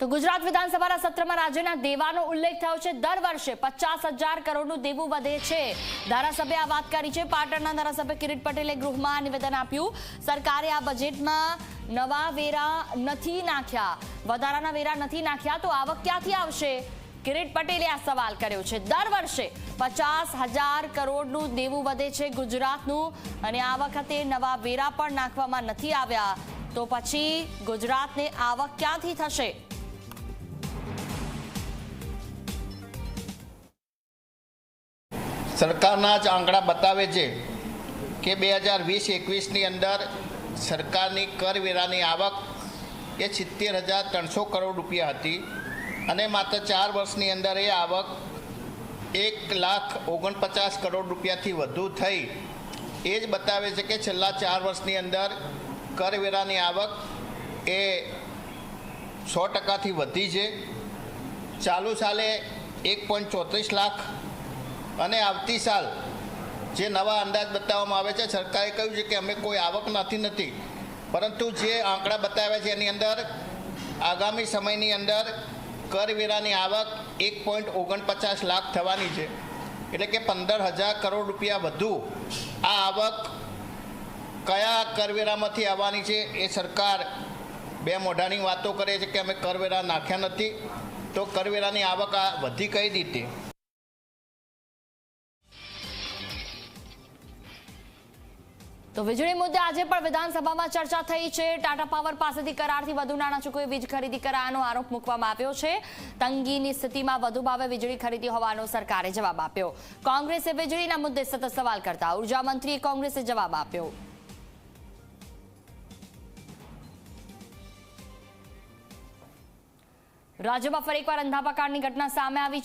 તો ગુજરાત વિધાનસભાના સત્રમાં રાજ્યના દેવાનો ઉલ્લેખ થયો છે. દર વર્ષે પચાસ હજાર કરોડનું દેવું વધે છે. ધારાસભ્ય આ વાત કરી છે. પાટણના ધારાસભ્ય કિરીટ પટેલે ગૃહમાં નિવેદન આપ્યું. સરકારે આ બજેટમાં નવા વેરા નથી નાખ્યા. વધારાના વેરા નથી નાખ્યા તો આવક ક્યાંથી આવશે? કિરીટ પટેલે આ સવાલ કર્યો છે. દર વર્ષે પચાસ હજાર કરોડનું દેવું વધે છે ગુજરાતનું અને આ વખતે નવા વેરા પણ નાખવામાં નથી આવ્યા. તો પછી ગુજરાતને આવક ક્યાંથી થશે? સરકારના જ આંકડા બતાવે છે કે બે હજાર વીસ એકવીસની અંદર સરકારની કરવેરાની આવક એ સિત્તેર હજાર ત્રણસો કરોડ રૂપિયા હતી અને માત્ર ચાર વર્ષની અંદર એ આવક એક લાખ ઓગણપચાસ કરોડ રૂપિયાથી વધુ થઈ. એ જ બતાવે છે કે છેલ્લા ચાર વર્ષની અંદર કરવેરાની આવક એ સો ટકાથી વધી છે. ચાલુ સાલે એક પોઈન્ટ ચોત્રીસ લાખ અને આવતી સાલ જે નવા અંદાજ બતાવવામાં આવે છે, સરકારે કહ્યું છે કે અમે કોઈ આવક નથી નથી. પરંતુ જે આંકડા બતાવ્યા છે, એની અંદર આગામી સમયની અંદર કરવેરાની આવક એક પોઈન્ટ ઓગણપચાસ લાખ થવાની છે. એટલે કે પંદર હજાર કરોડ રૂપિયા વધુ આ આવક કયા કરવેરામાંથી આવવાની છે, એ સરકાર બે મોઢાની વાતો કરે છે કે અમે કરવેરા નાખ્યા નથી. તો કરવેરાની આવક આ વધી કઈ રીતે? તો વીજળી મુદ્દે આજે પણ વિધાનસભામાં ચર્ચા થઈ છે. ટાટા પાવર પાસેથી કરારથી વધુ નાણાં ચૂકવી વીજ ખરીદી કરાયાનો આરોપ મૂકવામાં આવ્યો છે. તંગીની સ્થિતિમાં વધુ ભાવે વીજળી ખરીદી હોવાનો સરકારે જવાબ આપ્યો. કોંગ્રેસે વીજળીના મુદ્દે સતત સવાલ કરતા ઊર્જા મંત્રીએ કોંગ્રેસે જવાબ આપ્યો. રાજ્યમાં ફરી એકવાર અંધાપાકારની ઘટના સામે આવી છે.